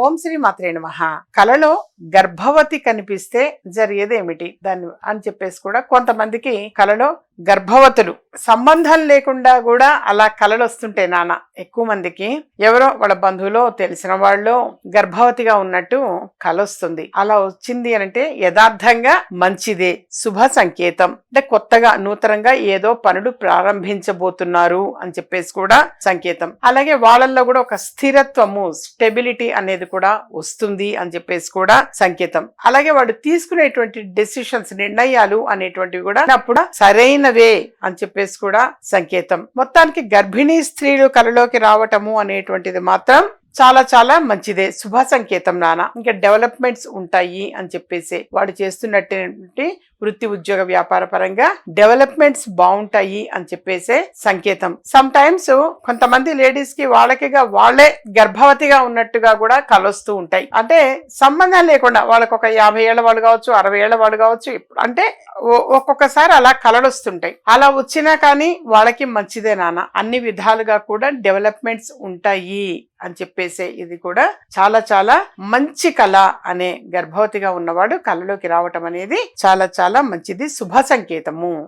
ఓం శ్రీ మాత్రే నమ. కలలో గర్భవతి కనిపిస్తే జరిగేదేమిటి? దాన్ని అని చెప్పేసి కూడా కొంతమందికి కలలో గర్భవతులు. సంబంధం లేకుండా కూడా అలా కలలు వస్తుంటే నాన్న ఎక్కువ మందికి ఎవరో వాళ్ళ బంధువులో తెలిసిన వాళ్ళు గర్భవతిగా ఉన్నట్టు కల వస్తుంది అలా వచ్చింది అని అంటే యథార్థంగా మంచిదే శుభ సంకేతం. అంటే కొత్తగా నూతనంగా ఏదో పనులు ప్రారంభించబోతున్నారు అని చెప్పేసి కూడా సంకేతం. అలాగే వాళ్ళల్లో కూడా ఒక స్థిరత్వము స్టెబిలిటీ అనేది కూడా వస్తుంది అని చెప్పేసి కూడా సంకేతం. అలాగే వాడు తీసుకునేటువంటి డెసిషన్స్ నిర్ణయాలు అనేటువంటివి కూడా అప్పుడు సరైనవే అని చెప్పేసి కూడా సంకేతం. మొత్తానికి గర్భిణీ స్త్రీలు కలలోకి రావటము అనేటువంటిది మాత్రం చాలా చాలా మంచిదే. శుభ సంకేతం నాన్న. ఇంకా డెవలప్మెంట్స్ ఉంటాయి అని చెప్పేసి వాడు చేస్తున్నటువంటి వృత్తి ఉద్యోగ వ్యాపార పరంగా డెవలప్మెంట్స్ బాగుంటాయి అని చెప్పేసే సంకేతం. సమ్ టైమ్స్ కొంతమంది లేడీస్కి వాళ్ళకిగా వాళ్ళే గర్భవతిగా ఉన్నట్టుగా కూడా కలొస్తూ ఉంటాయి. అంటే సంబంధం లేకుండా వాళ్ళకు ఒక యాభై ఏళ్ళ వాళ్ళు కావచ్చు అరవై ఏళ్ళ వాళ్ళు కావచ్చు అంటే ఒ- ఒక్కొక్కసారి అలా కలలు వస్తుంటాయి అలా వచ్చినా కానీ వాళ్ళకి మంచిదే నాన్న. అన్ని విధాలుగా కూడా డెవలప్మెంట్స్ ఉంటాయి అని చెప్పేసే ఇది కూడా చాలా చాలా మంచి కళ అనే గర్భవతిగా ఉన్నవాడు కళలోకి రావటం అనేది చాలా చాలా చాలా మంచిది. శుభ సంకేతము.